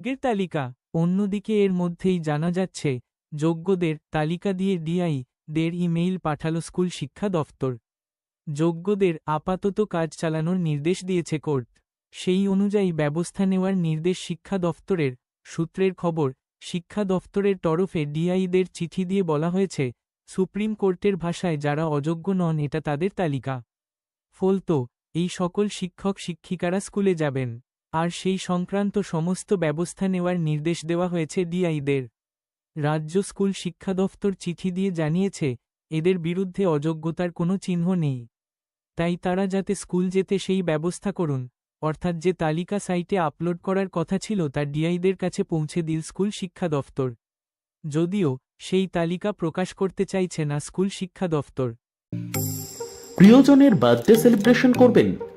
যোগ্যের তালিকা। অন্যদিকে এর মধ্যেই জানা যাচ্ছে যোগ্যদের তালিকা দিয়ে ডিআই দের ইমেইল পাঠালো স্কুল শিক্ষা দফতর। যোগ্যদের আপাতত কাজ চালানোর নির্দেশ দিয়েছে কোর্ট। সেই অনুযায়ী ব্যবস্থা নেওয়ার নির্দেশ শিক্ষা দফতরের সূত্রের খবর, শিক্ষা দফতরের তরফে ডিআইদের চিঠি দিয়ে বলা হয়েছে, সুপ্রিম কোর্টের ভাষায় যারা অযোগ্য নন এটা তাদের তালিকা। ফলত, এই সকল শিক্ষক শিক্ষিকারা স্কুলে যাবেন। আর সেই সংক্রান্ত সমস্ত ব্যবস্থা নেওয়ার নির্দেশ দেওয়া হয়েছে ডিআইদের। রাজ্য স্কুল শিক্ষা দফতর চিঠি দিয়ে জানিয়েছে, এদের বিরুদ্ধে অযোগ্যতার কোনো চিহ্ন নেই। তাই তারা যাতে স্কুল যেতে সেই ব্যবস্থা করুন, অর্থাৎ যে তালিকা সাইটে আপলোড করার কথা ছিল তা ডিআইদের কাছে পৌঁছে দিল স্কুল শিক্ষা দফতর। যদিও, সেই তালিকা প্রকাশ করতে চাইছে না স্কুল শিক্ষা দফতর। প্রিয়জনের বার্থডে সেলিব্রেশন করবেন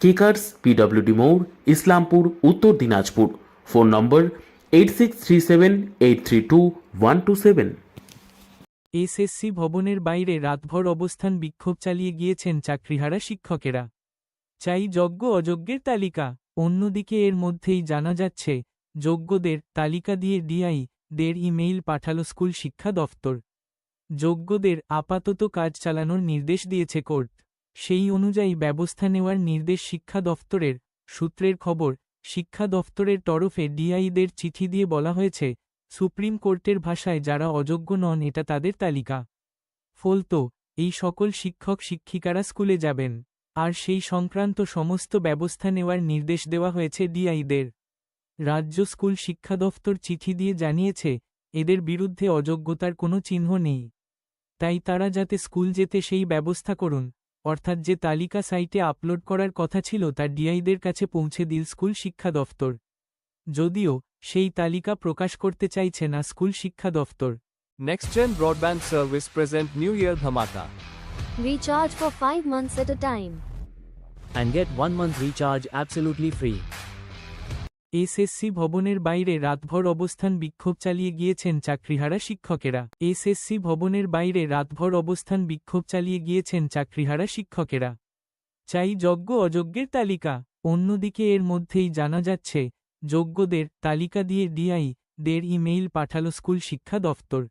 কেকার্স পিডব্লিউডি মোড় Islampur Uttar Dinajpur phone number eight six three seven eight three two one two seven SSC ভবনের বাইরে রাতভর অবস্থান বিক্ষোভ চালিয়ে গিয়েছেন চাকরিহারা শিক্ষকেরা। চাই যোগ্য অযোগ্যের তালিকা। অন্যদিকে এর মধ্যেই জানা যাচ্ছে, যোগ্যদের তালিকা দিয়ে ডিআই দের ইমেইল পাঠালো স্কুল শিক্ষা দফতর। যোগ্যদের আপাতত কাজ চালানোর নির্দেশ দিয়েছে কোর্ট। সেই অনুযায়ী ব্যবস্থা নেওয়ার নির্দেশ শিক্ষা দফতরের সূত্রের খবর, শিক্ষা দফতরের তরফে ডিআইদের চিঠি দিয়ে বলা হয়েছে, সুপ্রিম কোর্টের ভাষায় যারা অযোগ্য নন এটা তাদের তালিকা। ফলত, এই সকল শিক্ষক শিক্ষিকারা স্কুলে যাবেন। আর সেই সংক্রান্ত সমস্ত ব্যবস্থা নেওয়ার নির্দেশ দেওয়া হয়েছে ডিআইদের। রাজ্য স্কুল শিক্ষা দফতর চিঠি দিয়ে জানিয়েছে, এদের বিরুদ্ধে অযোগ্যতার কোনো চিহ্ন নেই। তাই তারা যাতে স্কুল যেতে সেই ব্যবস্থা করুন। অর্থাৎ যে তালিকা সাইটে আপলোড করার কথা ছিল তার ডিআইদের কাছে পৌঁছে দিল স্কুল শিক্ষা দফতর। যদিও সেই তালিকা প্রকাশ করতে চাইছে না স্কুল শিক্ষা দফতর। Next gen broadband service present new year ধামাকা recharge for five months at a time and get one month recharge absolutely free SSC ভবনের বাইরে রাতভর অবস্থান বিক্ষোভ চালিয়ে গিয়েছেন চাকরিহারা শিক্ষকেরা। এসএসসি ভবনের বাইরে রাতভর অবস্থান বিক্ষোভ চালিয়ে গিয়েছেন চাকরিহারা শিক্ষকেরা। চাই যোগ্য অযোগ্যের তালিকা। অন্যদিকে এর মধ্যেই জানা যাচ্ছে, যোগ্যদের তালিকা দিয়ে ডিআই দের ইমেইল পাঠালো স্কুল শিক্ষা দফতর।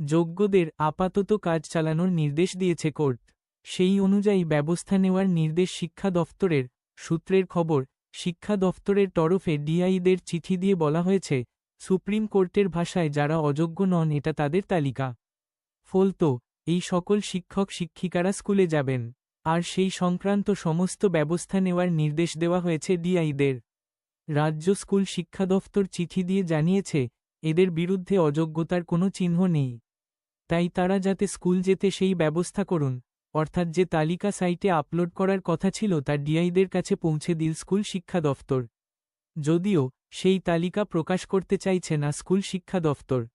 যোগ্যদের আপাতত কাজ চালানোর নির্দেশ দিয়েছে কোর্ট। সেই অনুযায়ী ব্যবস্থা নেওয়ার নির্দেশ শিক্ষা দফতরের সূত্রের খবর শিক্ষা দফতরের তরফে ডিআইদের চিঠি দিয়ে বলা হয়েছে, সুপ্রিম কোর্টের ভাষায় যারা অযোগ্য নন এটা তাদের তালিকা। ফলতো, এই সকল শিক্ষক শিক্ষিকারা স্কুলে যাবেন, আর সেই সংক্রান্ত সমস্ত ব্যবস্থা নেওয়ার নির্দেশ দেওয়া হয়েছে ডিআইদের। রাজ্য স্কুল শিক্ষা দফতর চিঠি দিয়ে জানিয়েছে, এদের বিরুদ্ধে অযোগ্যতার কোনো চিহ্ন নেই। তাই তারা যাতে স্কুল যেতে সেই ব্যবস্থা করুন অর্থাৎ যে তালিকা সাইটে আপলোড করার কথা ছিল তা ডিআইদের কাছে পৌঁছে দিল স্কুল শিক্ষা দফতর। যদিও, সেই তালিকা প্রকাশ করতে চাইছে না স্কুল শিক্ষা দফতর।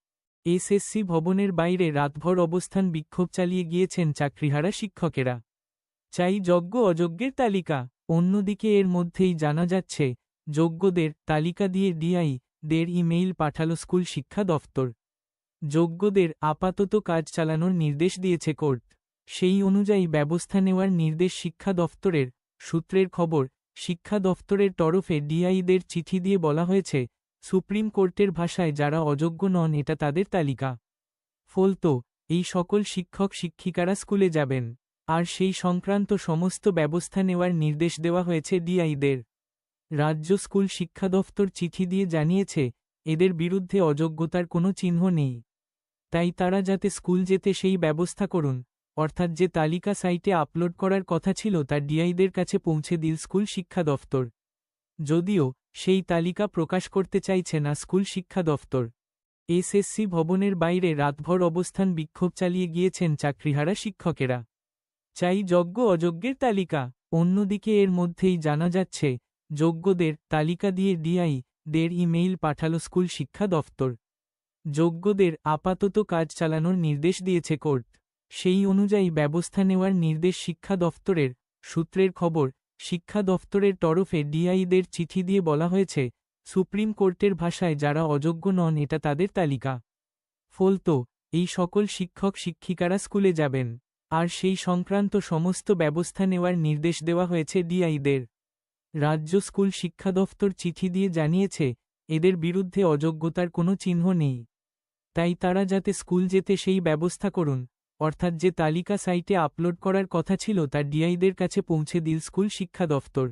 এসএসসি ভবনের বাইরে রাতভর অবস্থান বিক্ষোভ চালিয়ে গিয়েছেন চাকরিহারা শিক্ষকেরা। চাই যোগ্য অযোগ্যের তালিকা। অন্যদিকে এর মধ্যেই জানা যাচ্ছে, যোগ্যদের তালিকা দিয়ে ডিআই দের ইমেইল পাঠালো স্কুল শিক্ষা দফতর। যোগ্যদের আপাতত কাজ চালানোর নির্দেশ দিয়েছে কোর্ট। সেই অনুযায়ী ব্যবস্থা নেওয়ার নির্দেশ শিক্ষা দফতরের সূত্রের খবর, শিক্ষা দফতরের তরফে ডিআইদের চিঠি দিয়ে বলা হয়েছে, সুপ্রিম কোর্টের ভাষায় যারা অযোগ্য নন এটা তাদের তালিকা। ফলতো এই সকল শিক্ষক শিক্ষিকারা স্কুলে যাবেন। আর সেই সংক্রান্ত সমস্ত ব্যবস্থা নেওয়ার নির্দেশ দেওয়া হয়েছে ডিআইদের। রাজ্য স্কুল শিক্ষা দফতর চিঠি দিয়ে জানিয়েছে, এদের বিরুদ্ধে অযোগ্যতার কোনো চিহ্ন নেই। তাই তারা যাতে স্কুল যেতে সেই ব্যবস্থা করুন অর্থাৎ যে তালিকা সাইটে আপলোড করার কথা ছিল তা ডিআইদের কাছে পৌঁছে দিল স্কুল শিক্ষা দফতর। যদিও, সেই তালিকা প্রকাশ করতে চাইছে না স্কুল শিক্ষা দফতর। এসএসসি ভবনের বাইরে রাতভর অবস্থান বিক্ষোভ চালিয়ে গিয়েছেন চাকরিহারা শিক্ষকেরা। চাই যোগ্য অযোগ্যের তালিকা। অন্যদিকে এর মধ্যেই জানা যাচ্ছে, যোগ্যদের তালিকা দিয়ে ডিআই দের ইমেইল পাঠালো স্কুল শিক্ষা দফতর। যোগ্যদের আপাতত কাজ চালানোর নির্দেশ দিয়েছে কোর্ট। সেই অনুযায়ী ব্যবস্থা নেওয়ার নির্দেশ শিক্ষা দফতরের সূত্রের খবর, শিক্ষা দফতরের তরফে ডিআইদের চিঠি দিয়ে বলা হয়েছে, সুপ্রিম কোর্টের ভাষায় যারা অযোগ্য নন এটা তাদের তালিকা। ফলতো, এই সকল শিক্ষক শিক্ষিকারা স্কুলে যাবেন। আর সেই সংক্রান্ত সমস্ত ব্যবস্থা নেওয়ার নির্দেশ দেওয়া হয়েছে ডিআইদের। রাজ্য স্কুল শিক্ষা দফতর চিঠি দিয়ে জানিয়েছে, এদের বিরুদ্ধে অযোগ্যতার কোনো চিহ্ন নেই। তাই তারা যাতে স্কুল যেতে সেই ব্যবস্থা করুন। অর্থাৎ যে তালিকা সাইটে আপলোড করার কথা ছিল তা ডিআইদের কাছে পৌঁছে দিল স্কুল শিক্ষা দফতর।